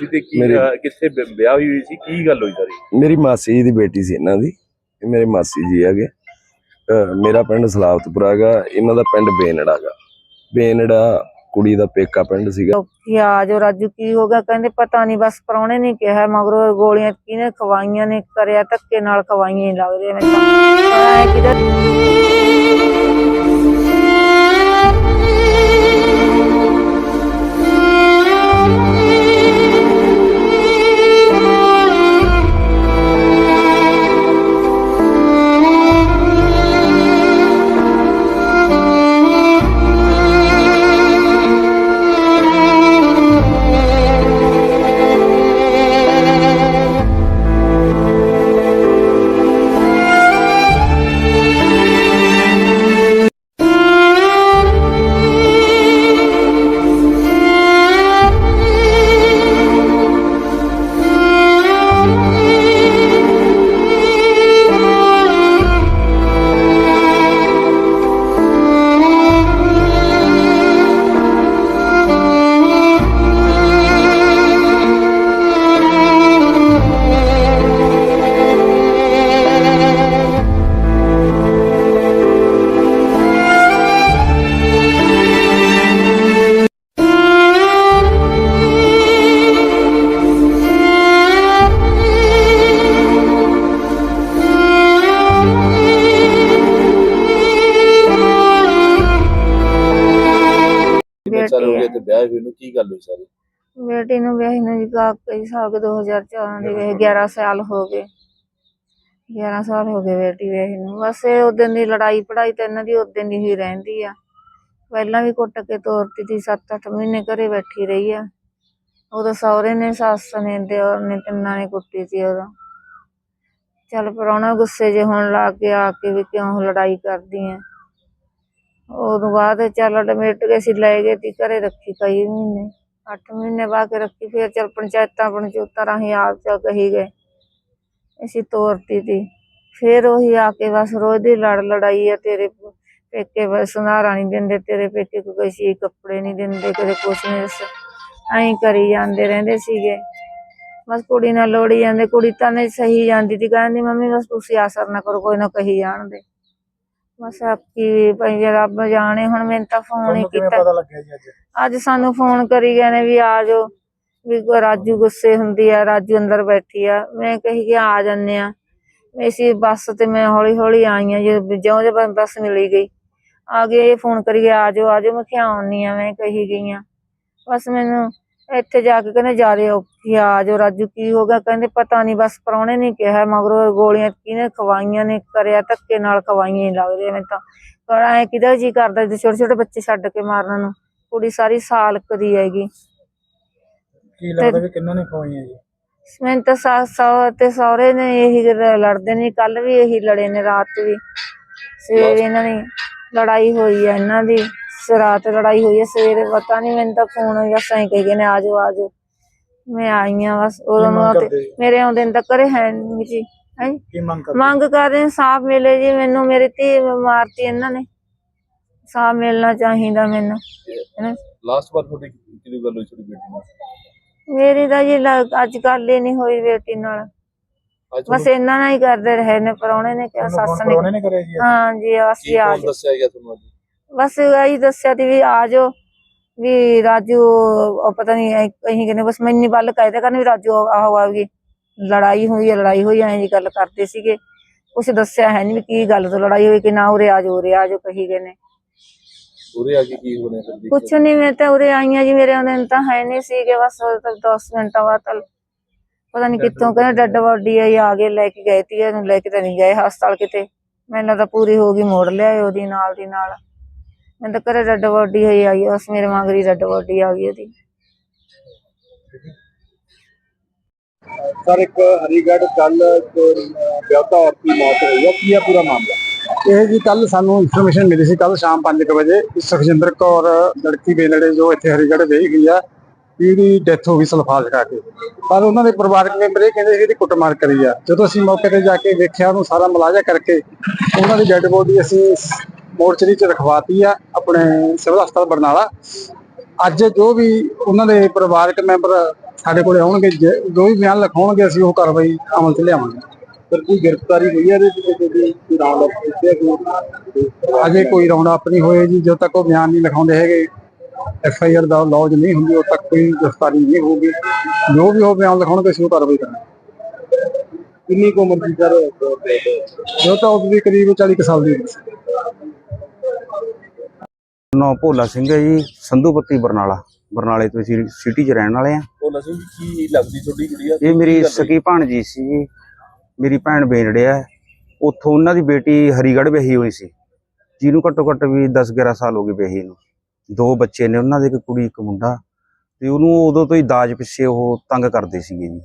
ਸੀ ਤੇ ਕੀ ਮੇਰੇ- ਅਹ, ਕਿੱਥੇ ਵਿ- ਵਿਆਹ ਹੋਈ ਸੀ? ਕੀ ਗੱਲ ਹੋਈ ਸਾਰੀ? ਮੇਰੀ ਮਾਸੀ ਜੀ ਦੀ ਬੇਟੀ ਸੀ ਇਹਨਾਂ ਦੀ ਇਹ ਮੇਰੇ ਮਾਸੀ ਜੀ ਹੈਗੇ। ਅਹ ਮੇਰਾ ਪਿੰਡ ਸਲਾਵਤਪੁਰਾ ਹੈਗਾ ਇਹਨਾਂ ਦਾ ਪਿੰਡ ਬੇਨੜਾ ਹੈਗਾ। ਬੇਨੜਾ ਕੁੜੀ ਦਾ ਪੇਕਾ ਪਿੰਡ ਸੀਗਾ। ਕਿ ਆ ਜੋ ਰਾਜੂ ਕੀ ਹੋ ਗਿਆ? ਕਹਿੰਦੇ ਪਤਾ ਨਹੀਂ ਬਸ ਪ੍ਰਾਹੁਣੇ ਨੇ ਕਿਹਾ ਮਗਰੋਂ ਗੋਲੀਆਂ ਕਿਹਨੇ ਖਵਾਈਆਂ ਨੇ ਕਰਿਆ ਧੱਕੇ ਨਾਲ ਖਵਾਈਆਂ ਹੀ ਲੱਗਦੇ ਨੇ। ਤਾਂ ਐ ਕਿਤੇ ਸਾਲ ਵਿਆਹ ਹੋਏ ਨੂੰ ਕੀ ਗੱਲ ਹੋਈ ਸਾਰੀ? ਬੇਟੀ ਨੂੰ ਵਿਆਹੀ ਨੂੰ ਜੀ ਕਈ ਸਾਲ 2014 ਦੇ ਵਿਆਹੀ 11 ਸਾਲ ਹੋ ਗਏ। 11 ਸਾਲ ਹੋ ਗਏ ਬੇਟੀ ਵਿਆਹੀ ਨੂੰ। ਬਸ ਇਹ ਉਦੋਂ ਦੀ ਲੜਾਈ ਪੜਾਈ ਤਾਂ ਇਹਨਾਂ ਦੀ ਉਦੋਂ ਦੀ ਹੀ ਰਹਿੰਦੀ ਆ। ਪਹਿਲਾਂ ਵੀ ਕੁੱਟ ਕੇ ਤੋਰਤੀ ਸੀ 7-8 ਮਹੀਨੇ ਘਰੇ ਬੈਠੀ ਰਹੀ ਆ। ਉਦੋਂ ਸਹੁਰੇ ਨੇ, ਸੱਸ ਨੇ ਦਿਓਰ ਨੇ, ਤਿੰਨਾਂ ਨੇ ਕੁੱਟੀ ਸੀ ਉਦੋਂ। ਚੱਲ ਪ੍ਰਾਹੁਣਾ ਗੁੱਸੇ ਜੇ ਹੁਣ ਲਾ ਕੇ ਆ ਕੇ ਵੀ ਕਿਉਂ ਲੜਾਈ ਕਰਦੀ ਐ ਉਦੋਂ ਬਾਅਦ ਚੱਲ ਅਡਮਿਟ ਕੇ ਅਸੀਂ ਲੈ ਗਏ ਤੀ, ਘਰੇ ਰੱਖੀ ਕਈ ਮਹੀਨੇ 8 ਮਹੀਨੇ ਬਾਅਦ ਕੇ ਰੱਖੀ, ਫਿਰ ਚੱਲ ਪੰਚਾਇਤਾਂ ਪੰਚੂਤਾਂ ਰਾਹੀਂ ਆਪ ਚ ਕਹੀ ਗਏ। ਅਸੀਂ ਤੋਰਤੀ ਤੀ, ਫਿਰ ਉਹੀ ਆ ਕੇ ਬਸ ਰੋਜ਼ ਦੀ ਲੜ ਲੜਾਈ ਆ, ਤੇਰੇ ਪੇਕੇ ਬਸ ਸੁਨਾਰਾ ਨਹੀਂ ਦਿੰਦੇ, ਤੇਰੇ ਪੇਕੇ ਕੋਈ ਸੀ ਕੱਪੜੇ ਨਹੀਂ ਦਿੰਦੇ, ਕਦੇ ਕੁਛ ਨਹੀਂ ਦੱਸ, ਐਂ ਕਰੀ ਜਾਂਦੇ ਰਹਿੰਦੇ ਸੀਗੇ। ਬਸ ਕੁੜੀ ਨਾਲ ਲੋੜੀ ਜਾਂਦੇ, ਕੁੜੀ ਤਾਂ ਨਹੀਂ ਸਹੀ ਜਾਂਦੀ ਤੀ, ਕਹਿੰਦੀ ਮੰਮੀ ਬਸ ਤੁਸੀਂ ਆਸਰ ਨਾ ਕਰੋ, ਕੋਈ ਨਾ ਕਹੀ ਜਾਣਦੇ। ਬਸ ਆਪੀ ਭਈ ਰੱਬ ਜਾਣੇ ਹੁਣ ਮੈਨੂੰ ਤਾਂ ਫੋਨ ਹੀ ਕੀਤਾ। ਲੱਗਿਆ ਜੀ ਅੱਜ? ਅੱਜ ਸਾਨੂੰ ਫੋਨ ਕਰੀ ਗਏ ਨੇ ਵੀ ਆ ਜਾਓ। ਵੀ ਰਾਜੂ ਗੁੱਸੇ ਹੁੰਦੀ ਆ ਰਾਜੂ ਅੰਦਰ ਬੈਠੀ ਆ। ਮੈਂ ਕਹੀ ਕਿ ਆ ਜੰਨੇ ਆ। ਅਸੀਂ ਬੱਸ ਤੇ ਮੈਂ ਹੌਲੀ ਹੌਲੀ ਆਈ ਆ ਜੇ ਜਿਉਂ ਜੇ ਬੱਸ ਮਿਲੀ ਗਈ। ਆ ਗਏ ਇਹ ਫੋਨ ਕਰੀ ਗਏ ਆ ਜਾਓ ਆ ਜਾਓ ਮੈਂ ਕਿਹਾ ਆਉਣੀ ਆ ਮੈਂ ਕਹੀ ਗਈ ਆ। ਬਸ ਮੈਨੂੰ ਇੱਥੇ ਜਾ ਕੇ ਕਹਿੰਦੇ ਜਾ ਰਹੇ ਔਖੀ ਆ ਜਾਓ ਰਾਜੂ ਕੀ ਹੋ ਗਿਆ ਕਹਿੰਦੇ ਪਤਾ ਨਹੀਂ ਬਸ ਪ੍ਰਾਹੁਣੇ ਨੇ ਕਿਹਾ ਮਗਰੋਂ ਗੋਲੀਆਂ ਕਿਹਨੇ ਖਵਾਈਆਂ ਨੇ ਕਰਿਆ ਧੱਕੇ ਨਾਲ ਖਵਾਈਆਂ ਹੀ ਲੱਗਦੇ ਨੇ ਤਾਂ। ਪਰ ਐ ਕਿਹਦਾ ਜੀ ਕਰਦਾ ਜੇ ਛੋਟੇ ਛੋਟੇ ਬੱਚੇ ਛੱਡ ਕੇ ਮਾਰਨ ਨੂੰ ਕੁੜੀ ਸਾਰੀ ਸਾਲ ਕਦੀ ਹੈਗੀ। ਕੀ ਲੱਗਦਾ ਵੀ ਕਿੰਨਾਂ ਨੇ ਖਵਾਈਆਂ ਜੀ? ਮੈਨੂੰ ਤਾਂ ਸੱਸ ਸਹੁ ਤੇ ਸਹੁਰੇ ਨੇ ਇਹੀ ਲੜਦੇ ਨੇ ਕੱਲ ਵੀ ਇਹੀ ਲੜੇ ਨੇ ਰਾਤ ਵੀ। ਸਵੇਰੇ ਇਹਨਾਂ ਦੀ ਲੜਾਈ ਹੋਈ ਆ ਇਹਨਾਂ ਦੀ। ਰਾਤ ਲੜਾਈ ਹੋਈ ਆ ਸਵੇਰੇ ਪਤਾ ਨਹੀਂ ਮੈਨੂੰ ਤਾਂ ਫੋਨ ਬਸ ਐਂ ਕਹੀ ਗਏ ਨੇ ਆ ਜਾਓ ਆ ਜਾਓ ਮੈਂ ਆਈ ਆ ਬਸ ਉਦੋਂ ਨੂੰ ਮੰਗ ਤੇ ਕਰਦੇ? ਜੀ? ਮੇਰੇ ਆਉਂਦੇ ਨੂੰ ਤਾਂ ਘਰੇ ਹੈ ਨਹੀਂ ਜੀ ਹੈਂ? ਕੀ ਮੰਗ ਕਰਦੇ? ਮੰਗ ਕਰ ਰਹੇ ਸਾਫ਼ ਮਿਲੇ ਜੀ ਮੈਨੂੰ ਮੇਰੀ ਧੀ ਮਾਰਤੀ ਇਹਨਾਂ ਨੇ। ਸਾਫ਼ ਮਿਲਣਾ ਚਾਹੀਦਾ ਮੈਨੂੰ ਹੈਂ। ਲਾਸਟ ਵਾਰ ਤੁਹਾਡੀ ਕਿਹਦੀ ਗੱਲ ਹੋਈ ਤੁਹਾਡੀ ਬੇਟੀ ਨਾਲ? ਮੇਰੀ ਤਾਂ ਜੀ ਲ- ਅੱਜ ਕੱਲ ਹੀ ਨਹੀਂ ਹੋਈ ਬੇਟੀ ਨਾਲ। ਅੱਜ ਬਸ ਇਹਨਾਂ ਨਾਲ ਹੀ ਕਰਦੇ ਰਹੇ ਨੇ ਪਰੌਣੇ ਨੇ ਕਿਹਾ ਤੁਹਾਨੂੰ ਸੱਸ ਫੋਨ ਨੇ ਕਰਾਉਣੇ ਨੇ ਕਰਿਆ ਜੀ ਅੱਜ? ਹਾਂ ਜੀ ਕੀ ਅਸੀਂ ਆ ਕੌਣ ਜਾਓ ਦੱਸਿਆ ਗਿਆ ਤੁਹਾਨੂੰ ਅੱਜ? ਬਸ ਇਹੀ ਦੱਸਿਆ ਤੀ ਵੀ ਆ ਜਾਓ। ਵੀ ਰਾਜੂ ਉਹ ਪਤਾ ਨਹੀਂ ਅਹੀਂ ਕਹਿੰਦੇ ਬਸ ਮੈਨੂੰ ਵੱਲ ਕਹਿਦੇ ਕਰਨ ਵੀ ਰਾਜੂ ਆਹੋ ਆਉਗੀ ਲੜਾਈ ਹੋਈ ਹੈ ਲੜਾਈ ਹੋਈ ਐਂ ਜੀ ਗੱਲ ਕਰਦੇ ਸੀਗੇ। ਕੁਛ ਦੱਸਿਆ ਹੈ ਨਹੀਂ ਵੀ ਕੀ ਗੱਲ ਤੋਂ ਲੜਾਈ ਹੋਈ ਕਿ ਨਾ ਉਰੇ ਆ ਜਾਓ ਉਰੇ ਆ ਜਾਓ ਕਹੀ ਗਏ ਨੇ। ਉਰੇ ਆ ਕੇ ਕੀ ਹੋਣੇ ਫਿਰ ਦੇਖਿਓ। ਕੁਛ ਨਹੀਂ ਮੈਂ ਤਾਂ ਉਰੇ ਆਈਆਂ ਜੀ ਮੇਰੇ ਆਉਂਦੇ ਨੂੰ ਤਾਂ ਹੈ ਨਹੀਂ ਸੀਗੇ ਬਸ ਉਦੋਂ ਤੱਕ 10 ਮਿੰਟਾਂ ਬਾਅਦ ਤਾਂ ਪਤਾ ਨਹੀਂ ਕਿੱਥੋਂ ਕਹਿੰਦੇ ਡੱਡ ਵੱਡੀ ਆਈ ਆ ਗਏ ਲੈ ਕੇ ਗਏ ਤੀ ਇਹਨੂੰ ਲੈ ਕੇ ਤਾਂ ਨਹੀਂ ਗਏ ਹਸਪਤਾਲ ਕਿਤੇ। ਮੈਨੂੰ ਤਾਂ ਪੂਰੀ ਹੋ ਗਈ ਮੋੜ ਲਿਆ ਉਹਦੀ ਨਾਲ ਦੀ ਨਾਲ। ਮੈਂ ਤਾਂ ਘਰੇ ਡੱਡ ਵੱਡੀ ਹੋਈ ਆਈ ਆ, ਬਸ ਮੇਰੇ ਮਗਰੀ ਡੱਡ ਵੱਡੀ ਆ ਗਈ ਉਹਦੀ। ਸਰ ਇੱਕ ਹਰੀਗੜ੍ਹ ਕੱਲ ਵਿਆਹਤਾ ਔਰਤ ਦੀ ਮੌਤ ਹੋਈ ਹੈ ਕੀ ਹੈ ਪੂਰਾ ਮਾਮਲਾ? ਇਹ ਜੀ ਕੱਲ ਸਾਨੂੰ ਇਨਫੋਰਮੇਸ਼ਨ ਮਿਲੀ ਸੀ ਕੱਲ ਸ਼ਾਮ 5 ਵਜੇ ਕਿ ਸੁਖਜਿੰਦਰ ਕੌਰ ਲੜਕੀ ਬੇਲੜੇ ਜੋ ਇੱਥੇ ਹਰੀਗੜ੍ਹ ਵਿਆਹੀ ਗਈ ਆ ਵੀ ਇਹਦੀ ਡੈਥ ਹੋ ਗਈ ਸਲਫਾਸ ਖਾ ਕੇ। ਪਰ ਉਹਨਾਂ ਦੇ ਪਰਿਵਾਰਕ ਮੈਂਬਰ ਇਹ ਕਹਿੰਦੇ ਸੀ ਇਹਦੀ ਕੁੱਟਮਾਰ ਕਰੀ ਆ। ਜਦੋਂ ਅਸੀਂ ਮੌਕੇ ਤੇ ਜਾ ਕੇ ਵੇਖਿਆ ਉਹਨੂੰ ਸਾਰਾ ਮੁਲਾਜ਼ਾ ਕਰਕੇ ਉਹਨਾਂ ਦੀ ਡੈੱਡ ਬੋਡੀ ਅਸੀਂ ਮੋਰਚਰੀ 'ਚ ਰਖਵਾਤੀ ਆ ਆਪਣੇ ਸਿਵਲ ਹਸਪਤਾਲ ਬਰਨਾਲਾ। ਅੱਜ ਜੋ ਵੀ ਉਹਨਾਂ ਦੇ ਪਰਿਵਾਰਕ ਮੈਂਬਰ ਸਾਡੇ ਕੋਲੇ ਆਉਣਗੇ ਜੇ- ਵੀ ਬਿਆਨ ਲਿਖਾਉਣਗੇ ਅਸੀਂ ਉਹ ਕਾਰਵਾਈ ਅਮਲ 'ਚ ਲਿਆਵਾਂਗੇ। ਪਰ ਕੋਈ ਗ੍ਰਿਫਤਾਰੀ ਹੋਈ ਹੈ ਇਹਦੇ ਕੋਈ ਰਾਉਂਡ ਅਪ ਕੀਤੇ ਅਜੇ ਕੋਈ ਰਾਉਂਡ ਅਪ ਨਹੀਂ ਹੋਏ ਜੀ ਜਦੋਂ ਤੱਕ ਉਹ ਬਿਆਨ ਨਹੀਂ ਲਿਖਾਉਂਦੇ ਹੈਗੇ ਐਫ ਆਈ ਆਰ ਦਾ ਲੌਜ ਨਹੀਂ ਹੁੰਦੀ ਉਦੋਂ ਤੱਕ ਕੋਈ ਗ੍ਰਿਫਤਾਰੀ ਨਹੀਂ ਹੋਊਗੀ। ਜੋ ਵੀ ਉਹ ਬਿਆਨ ਲਿਖਾਉਣਗੇ ਅਸੀਂ ਉਹ ਕਾਰਵਾਈ ਕਰਾਂਗੇ। ਕਿੰਨੀ ਕੁ ਉਮਰ ਦੀ ਸਰ? ਜੋ ਤਾਂ ਉਸ ਦੀ ਕਰੀਬ 40 ਕੁ ਸਾਲ ਦੀ ਸੀ। ਨਾਂ ਭੋਲਾ ਸਿੰਘ ਹੈ ਜੀ ਸੰਧੂਪੱਤੀ ਬਰਨਾਲਾ। ਬਰਨਾਲੇ ਤੋਂ ਅਸੀਂ ਸਿਟੀ 'ਚ ਰਹਿਣ ਵਾਲੇ ਆ ਉਹ ਨਸੀਬ ਕੀ ਲੱਗਦੀ ਤੁਹਾਡੀ ਕੁੜੀ ਆ? ਇਹ ਮੇਰੀ? ਸਕੀ ਭਾਣਜੀ ਸੀ ਜੀ। ਮੇਰੀ ਭੈਣ ਬੇਨੜਿਆ। ਉੱਥੋਂ ਉਹਨਾਂ ਦੀ ਬੇਟੀ ਹਰੀਗੜ੍ਹ ਵਿਆਹੀ ਹੋਈ ਸੀ। ਜਿਹਨੂੰ ਘੱਟੋ ਘੱਟ ਵੀ 10 11 ਸਾਲ ਹੋ ਗਏ ਵਿਆਹੀ ਨੂੰ। ਦੋ ਬੱਚੇ ਨੇ ਉਹਨਾਂ ਦੇ ਇੱਕ ਕੁੜੀ ਇੱਕ ਮੁੰਡਾ। ਤੇ ਉਹਨੂੰ ਉਦੋਂ ਤੋਂ ਹੀ ਦਾਜ ਪਿੱਛੇ ਉਹ ਤੰਗ ਕਰਦੇ ਸੀਗੇ ਜੀ।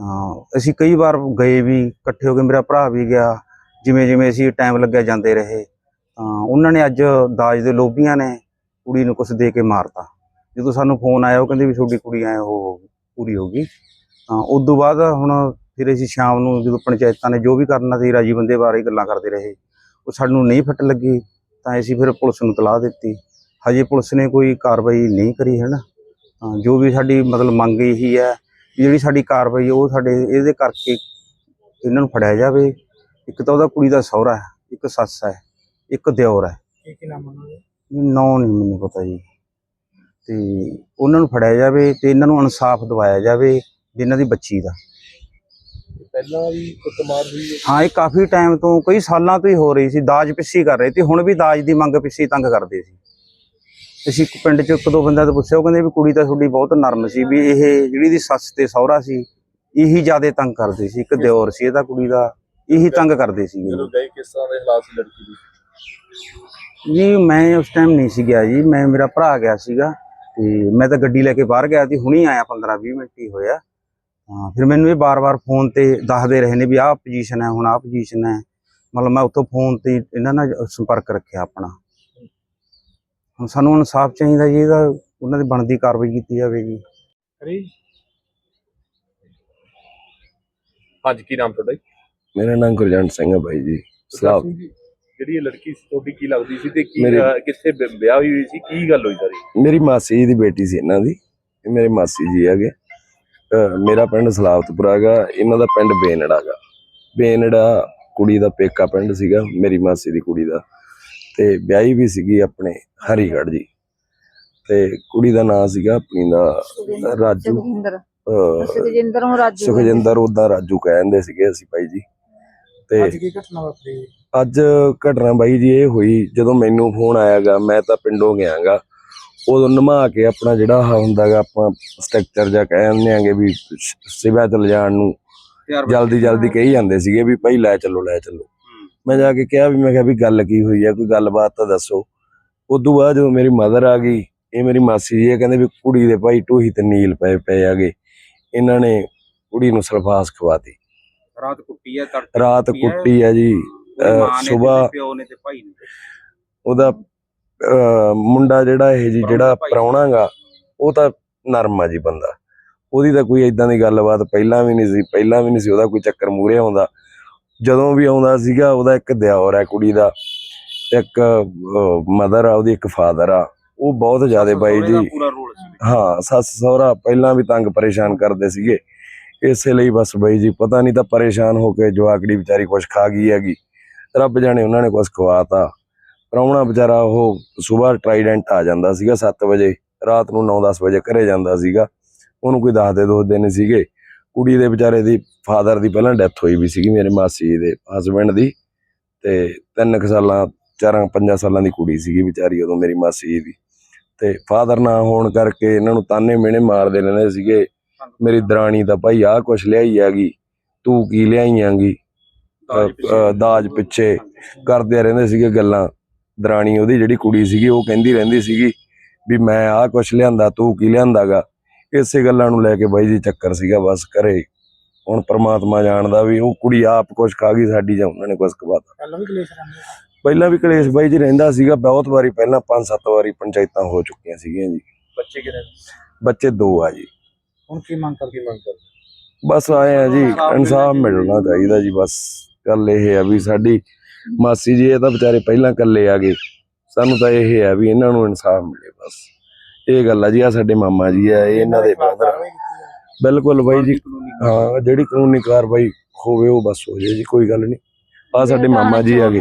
ਹਾਂ ਅਸੀਂ ਕਈ ਵਾਰ ਗਏ ਵੀ ਇਕੱਠੇ ਹੋ ਕੇ ਮੇਰਾ ਭਰਾ ਵੀ ਗਿਆ। ਜਿਵੇਂ ਜਿਵੇਂ ਅਸੀਂ ਟਾਈਮ ਲੱਗਿਆ ਜਾਂਦੇ ਰਹੇ। ਤਾਂ ਉਹਨਾਂ ਨੇ ਅੱਜ ਦਾਜ ਦੇ ਲੋਭੀਆਂ ਨੇ ਕੁੜੀ ਨੂੰ ਕੁਝ ਦੇ ਕੇ ਮਾਰਤਾ। ਜਦੋਂ ਸਾਨੂੰ ਫੋਨ ਆਇਆ, ਉਹ ਕਹਿੰਦੇ ਵੀ ਤੁਹਾਡੀ ਕੁੜੀ ਐ ਉਹ ਪੂਰੀ ਹੋ ਗਈ। ਤਾਂ ਉਸ ਤੋਂ ਬਾਅਦ ਹੁਣ ਫਿਰ ਅਸੀਂ ਸ਼ਾਮ ਨੂੰ ਜਦੋਂ ਪੰਚਾਇਤਾਂ ਨੇ ਜੋ ਵੀ ਕਰਨਾ ਸੀ, ਰਾਜੀ ਬੰਦੇ ਬਾਰੇ ਗੱਲਾਂ ਕਰਦੇ ਰਹੇ। ਉਹ ਸਾਨੂੰ ਨਹੀਂ ਫਿੱਟ ਲੱਗੀ, ਤਾਂ ਅਸੀਂ ਫਿਰ ਪੁਲਿਸ ਨੂੰ ਤਲਾਹ ਦਿੱਤੀ। ਹਜੇ ਪੁਲਿਸ ਨੇ ਕੋਈ ਕਾਰਵਾਈ ਨਹੀਂ ਕਰੀ ਹੈ ਨਾ ਤਾਂ ਜੋ ਵੀ ਸਾਡੀ ਮਤਲਬ ਮੰਗ ਇਹੀ ਹੈ ਵੀ ਜਿਹੜੀ ਸਾਡੀ ਕਾਰਵਾਈ ਉਹ ਸਾਡੇ ਇਹਦੇ ਕਰਕੇ ਇਹਨਾਂ ਨੂੰ ਫੜਿਆ ਜਾਵੇ। ਇੱਕ ਤਾਂ ਉਹਦਾ ਕੁੜੀ ਦਾ ਸਹੁਰਾ ਹੈ, ਇੱਕ ਸੱਸ ਹੈ। ਇੱਕ ਦਿਓਰ ਹੈ। ਕੀ ਕੀ ਨਾਮ ਉਹਨਾਂ ਨਾਂ ਨਹੀਂ ਮੈਨੂੰ ਪਤਾ ਜੀ। ਤੇ ਉਹਨਾਂ ਨੂੰ ਫੜਿਆ ਜਾਵੇ ਤੇ ਇਹਨਾਂ ਨੂੰ ਇਨਸਾਫ ਦਿਵਾਇਆ ਜਾਵੇ ਵੀ ਇਹਨਾਂ ਦੀ ਬੱਚੀ ਦਾ। ਪਹਿਲਾਂ ਵੀ ਕੁੱਟਮਾਰ ਹੋਈ ਹੈ? ਹਾਂ ਇਹ ਕਾਫੀ ਟਾਈਮ ਤੋਂ ਕਈ ਸਾਲਾਂ ਤੋਂ ਹੀ ਹੋ ਰਹੀ ਸੀ ਦਾਜ ਹੀ ਕਰ ਰਹੇ ਤੇ ਹੁਣ ਵੀ ਦਾਜ ਦੀ ਮੰਗ ਹੀ ਤੰਗ ਕਰਦੇ ਸੀ। ਅਸੀਂ ਇੱਕ ਪਿੰਡ 'ਚ ਇੱਕ ਦੋ ਬੰਦਿਆਂ ਤੋਂ ਪੁੱਛਿਆ ਉਹ ਕਹਿੰਦੇ ਵੀ ਕੁੜੀ ਤਾਂ ਤੁਹਾਡੀ ਬਹੁਤ ਨਰਮ ਸੀ ਵੀ ਇਹ ਜਿਹੜੀ ਦੀ ਸੱਸ ਤੇ ਸਹੁਰਾ ਸੀ ਇਹੀ ਜ਼ਿਆਦਾ ਤੰਗ ਕਰਦੇ ਸੀ ਇੱਕ ਦਿਓਰ ਸੀ ਇਹਦਾ ਕੁੜੀ ਦਾ ਇਹੀ ਤੰਗ ਕਰਦੇ ਸੀ। ਜਦੋਂ ਗਏ ਕਿਸ ਤਰ੍ਹਾਂ ਦੇ ਹਾਲਾਤ ਸੀ ਲੜਕੀ ਦੇ? ਜੀ ਮੈਂ ਉਸ ਟਾਈਮ ਨਹੀਂ ਸੀ ਗਿਆ ਜੀ ਮੈਂ ਮੇਰਾ ਭਰਾ ਗਿਆ ਸੀਗਾ ਤੇ ਮੈਂ ਤਾਂ ਗੱਡੀ ਲੈ ਕੇ ਬਾਹਰ ਗਿਆ ਸੀ ਹੁਣੀ ਆਇਆ 15 20 ਮਿੰਟ ਹੀ ਹੋਇਆ। ਹਾਂ ਫਿਰ ਮੈਨੂੰ ਇਹ ਬਾਰ-ਬਾਰ ਫੋਨ ਤੇ ਦੱਸਦੇ ਰਹੇ ਨੇ ਵੀ ਆਹ ਪੋਜੀਸ਼ਨ ਹੈ ਹੁਣ ਆਹ ਪੋਜੀਸ਼ਨ ਹੈ। ਮਤਲਬ ਮੈਂ ਉੱਥੋਂ ਫੋਨ ਤੇ ਇਹਨਾਂ ਨਾਲ ਸੰਪਰਕ ਰੱਖਿਆ ਆਪਣਾ। ਹੁਣ ਸਾਨੂੰ ਇਨਸਾਫ ਚਾਹੀਦਾ ਜੀ ਇਹਦਾ ਉਹਨਾਂ ਦੀ ਬਣਦੀ ਕਾਰਵਾਈ ਕੀਤੀ ਜਾਵੇ ਜੀ। ਹਾਂਜੀ ਕੀ ਨਾਮ ਤੁਹਾਡਾ ਜੀ? ਮੇਰਾ ਨਾਮ ਗੁਰਜੰਟ ਸਿੰਘ ਹੈ ਬਾਈ ਜੀ ਸਲਾਮ ਜਿਹੜੀ ਇਹ ਲੜਕੀ ਸੀ ਤੁਹਾਡੀ ਕੀ ਲੱਗਦੀ ਸੀ ਤੇ ਕੀ ਮੇਰੀ- ਅਹ, ਕਿੱਥੇ ਵਿ- ਵਿਆਹ ਹੋਈ ਸੀ? ਕੀ ਗੱਲ ਹੋਈ ਸਾਰੀ? ਮੇਰੀ ਮਾਸੀ ਜੀ ਦੀ ਬੇਟੀ ਸੀ ਇਹਨਾਂ ਦੀ ਇਹ ਮੇਰੇ ਮਾਸੀ ਜੀ ਹੈਗੇ। ਅਹ ਮੇਰਾ ਪਿੰਡ ਸਲਾਵਤਪੁਰਾ ਹੈਗਾ ਇਹਨਾਂ ਦਾ ਪਿੰਡ ਬੇਨੜਾ ਹੈਗਾ। ਬੇਨੜਾ ਕੁੜੀ ਦਾ ਪੇਕਾ ਪਿੰਡ ਸੀਗਾ ਮੇਰੀ ਮਾਸੀ ਦੀ ਕੁੜੀ ਦਾ। ਤੇ ਵਿਆਹੀ ਵੀ ਸੀਗੀ ਆਪਣੇ ਹਰੀਗੜ੍ਹ ਜੀ। ਤੇ ਕੁੜੀ ਦਾ ਨਾਂ ਸੀਗਾ ਆਪਣੀ ਦਾ ਰਾਜੂ। ਅਹ ਸੁਖਜਿੰਦਰ ਨੂੰ ਰਾਜੂ ਸੁਖਜਿੰਦਰ ਉਹਦਾ ਰਾਜੂ ਕਹਿੰਦੇ ਸੀਗੇ ਅਸੀਂ ਭਾਈ ਜੀ। ਤੇ ਅੱਜ ਕੀ ਘਟਨਾ ਵਾਪਰੀ? ਅੱਜ ਘਟਨਾ ਬਾਈ ਜੀ ਇਹ ਹੋਈ ਜਦੋਂ ਮੈਨੂੰ ਫੋਨ ਆਇਆਗਾ ਮੈਂ ਤਾਂ ਪਿੰਡੋਂ ਗਿਆਗਾ। ਉਦੋਂ ਨਮਾ ਕੇ ਆਪਣਾ ਜਿਹੜਾ ਹੁੰਦਾਗਾ ਆਪਾਂ ਸਟਰਕਚਰ ਜਾਂ ਕਹਿੰਦੇ ਆਂਗੇ ਵੀ ਸਿਵਾ ਚ ਲਿਜਾਣ ਨੂੰ ਜਲਦੀ ਜਲਦੀ ਕਹੀ ਜਾਂਦੇ ਸੀਗੇ ਵੀ ਭਾਈ ਲੈ ਚੱਲੋ ਲੈ ਚੱਲੋ। ਮੈਂ ਜਾ ਕੇ ਕਿਹਾ ਵੀ ਮੈਂ ਕਿਹਾ ਵੀ ਗੱਲ ਕੀ ਹੋਈ ਆ ਕੋਈ ਗੱਲਬਾਤ ਤਾਂ ਦੱਸੋ। ਉਦੋਂ ਬਾਅਦ ਜਦੋਂ ਮੇਰੀ ਮਦਰ ਆ ਗਈ ਇਹ ਮੇਰੀ ਮਾਸੀ ਜੀ ਇਹ ਕਹਿੰਦੇ ਵੀ ਕੁੜੀ ਦੇ ਭਾਈ ਟੂਹੀ ਤੇ ਨੀਲ ਪਏ ਪਏ ਆਗੇ ਇਹਨਾਂ ਨੇ ਕੁੜੀ ਨੂੰ ਸਲਫਾਸ ਖਵਾਤੀ। ਰਾਤ ਕੁੱਟੀ ਹੈ ਤੜਕੇ ਰਾਤ ਕੁੱਟੀ ਆ ਜੀ। ਸੁਬਾਹ ਪਿਓ ਨੇ ਤੇ ਭਾਈ ਨੇ। ਉਹਦਾ ਮੁੰਡਾ ਜਿਹੜਾ ਇਹ ਜੀ ਜਿਹੜਾ ਪ੍ਰਾਹੁਣਾਗਾ ਉਹ ਤਾਂ ਨਰਮ ਆ ਜੀ ਬੰਦਾ। ਉਹਦੀ ਤਾਂ ਕੋਈ ਇਦਾਂ ਦੀ ਗੱਲਬਾਤ ਪਹਿਲਾਂ ਵੀ ਨਹੀਂ ਸੀ ਪਹਿਲਾਂ ਵੀ ਨਹੀਂ ਸੀ ਉਹਦਾ ਕੋਈ ਚੱਕਰ ਮੂਰੇ ਆਉਂਦਾ। ਜਦੋਂ ਵੀ ਆਉਂਦਾ ਸੀਗਾ ਉਹਦਾ ਇੱਕ ਦਿਓਰ ਹੈ ਕੁੜੀ ਦਾ ਇੱਕ ਮਦਰ ਆ ਉਹਦੀ ਇੱਕ ਫਾਦਰ ਆ। ਉਹ ਬਹੁਤ ਜ਼ਿਆਦਾ ਬਾਈ ਜੀ। ਹਾਂ ਸੱਸ ਸਹੁਰਾ ਪਹਿਲਾਂ ਵੀ ਤੰਗ ਪਰੇਸ਼ਾਨ ਕਰਦੇ ਸੀਗੇ। ਇਸੇ ਲਈ ਬਸ ਬਾਈ ਜੀ, ਪਤਾ ਨਹੀਂ ਤਾਂ ਪਰੇਸ਼ਾਨ ਹੋ ਕੇ ਜਵਾਕੜੀ ਵਿਚਾਰੀ ਕੁਛ ਖਾ ਗਈ ਹੈਗੀ। ਰੱਬ ਜਾਣੇ ਉਹਨਾਂ ਨੇ ਕੁਛ ਖਵਾਤਾ। ਪ੍ਰਾਹੁਣਾ ਵਿਚਾਰਾ ਉਹ ਸਵੇਰ ਟ੍ਰਾਈਡੈਂਟ ਆ ਜਾਂਦਾ ਸੀਗਾ 7 ਵਜੇ, ਰਾਤ ਨੂੰ 9-10 ਵਜੇ ਘਰੇ ਜਾਂਦਾ ਸੀਗਾ। ਉਹਨੂੰ ਕੋਈ ਦੱਸਦੇ ਦੋਸਦੇ ਨਹੀਂ ਸੀਗੇ। ਕੁੜੀ ਦੇ ਵਿਚਾਰੇ ਦੀ ਫਾਦਰ ਦੀ ਪਹਿਲਾਂ ਡੈਥ ਹੋਈ ਵੀ ਸੀਗੀ ਮੇਰੇ ਮਾਸੀ ਜੀ ਦੇ ਹਸਬੰਡ ਦੀ। ਤੇ ਤਿੰਨ ਕੁ ਸਾਲਾਂ, ਚਾਰਾਂ ਪੰਜਾਂ ਸਾਲਾਂ ਦੀ ਕੁੜੀ ਸੀਗੀ ਵਿਚਾਰੀ ਉਦੋਂ ਮੇਰੀ ਮਾਸੀ ਜੀ ਦੀ। ਤੇ ਫਾਦਰ ਨਾ ਹੋਣ ਕਰਕੇ ਇਹਨਾਂ ਨੂੰ ਤਾਨੇ ਮਿਹਣੇ ਮਾਰਦੇ ਰਹਿੰਦੇ ਸੀਗੇ। ਮੇਰੀ ਦਰਾਣੀ ਤਾਂ ਭਾਈ ਆਹ ਕੁਛ ਲਿਆਈ ਹੈਗੀ ਤੂੰ ਕੀ ਲਿਆਈ ਆਂਗੀ ਅਹ, ਅਹ, ਦਾਜ ਪਿੱਛੇ। ਕਰਦੇ ਰਹਿੰਦੇ ਸੀਗੇ ਗੱਲਾਂ। ਦਰਾਣੀ ਉਹਦੀ ਜਿਹੜੀ ਕੁੜੀ ਸੀਗੀ ਉਹ ਕਹਿੰਦੀ ਰਹਿੰਦੀ ਸੀਗੀ ਵੀ ਮੈਂ ਆਹ ਕੁਛ ਲਿਆਂਦਾ ਤੂੰ ਕੀ ਲਿਆਂਦਾਗਾ? ਇਸੇ ਗੱਲਾਂ ਨੂੰ ਲੈ ਕੇ ਬਾਈ ਜੀ ਚੱਕਰ ਸੀਗਾ ਬਸ ਕਰੇ ਹੁਣ ਪ੍ਰਮਾਤਮਾ ਜਾਣਦਾ ਵੀ ਉਹ ਕੁੜੀ ਆਪ ਕੁਛ ਖਾ ਗਈ ਸਾਡੀ ਜਾਂ ਉਹਨਾਂ ਨੇ ਕੁਛ ਖਵਾਤਾ ਪਹਿਲਾਂ ਵੀ ਕਲੇਸ਼ ਰਹਿੰਦੇ ਪਹਿਲਾਂ ਵੀ ਕਲੇਸ਼ ਬਾਈ ਜੀ ਰਹਿੰਦਾ ਸੀਗਾ ਬਹੁਤ ਵਾਰੀ ਪਹਿਲਾਂ ਪੰਜ ਸੱਤ ਵਾਰੀ ਪੰਚਾਇਤਾਂ ਹੋ ਚੁੱਕੀਆਂ ਸੀਗੀਆਂ ਜੀ। ਬੱਚੇ ਕਿਹਨੇ ਬੱਚੇ ਦੋ ਆ ਜੀ। ਹੁਣ ਕੀ ਮੰਗ ਕਰਦੇ? ਕੀ ਮੰਗ ਕਰ ਬਸ ਆਏ ਆ ਜੀ ਇਨਸਾਫ ਮਿਲਣਾ ਚਾਹੀਦਾ ਜੀ। ਬਸ ਗੱਲ ਇਹ ਆ ਵੀ ਸਾਡੀ ਮਾਸੀ ਜੀ ਇਹ ਤਾਂ ਵਿਚਾਰੇ ਪਹਿਲਾਂ ਇਕੱਲੇ ਆ ਗਏ। ਸਾਨੂੰ ਤਾਂ ਇਹ ਆ ਵੀ ਇਹਨਾਂ ਨੂੰ ਇਨਸਾਫ ਮਿਲੇ ਬਸ। ਇਹ ਗੱਲ ਆ ਜੀ ਆ ਸਾਡੇ ਮਾਮਾ ਜੀ ਆ ਇਹ ਇਹਨਾਂ ਦੇ ਬ੍ਰਦਰ ਬਿਲਕੁਲ ਬਾਈ ਜੀ ਹਾਂ ਜਿਹੜੀ ਕਾਨੂੰਨੀ ਕਾਰਵਾਈ ਹੋਵੇ ਉਹ ਬਸ ਹੋ ਜੇ ਜੀ ਕੋਈ ਗੱਲ ਨਹੀਂ। ਆ ਸਾਡੇ ਮਾਮਾ ਜੀ ਆ ਗਏ।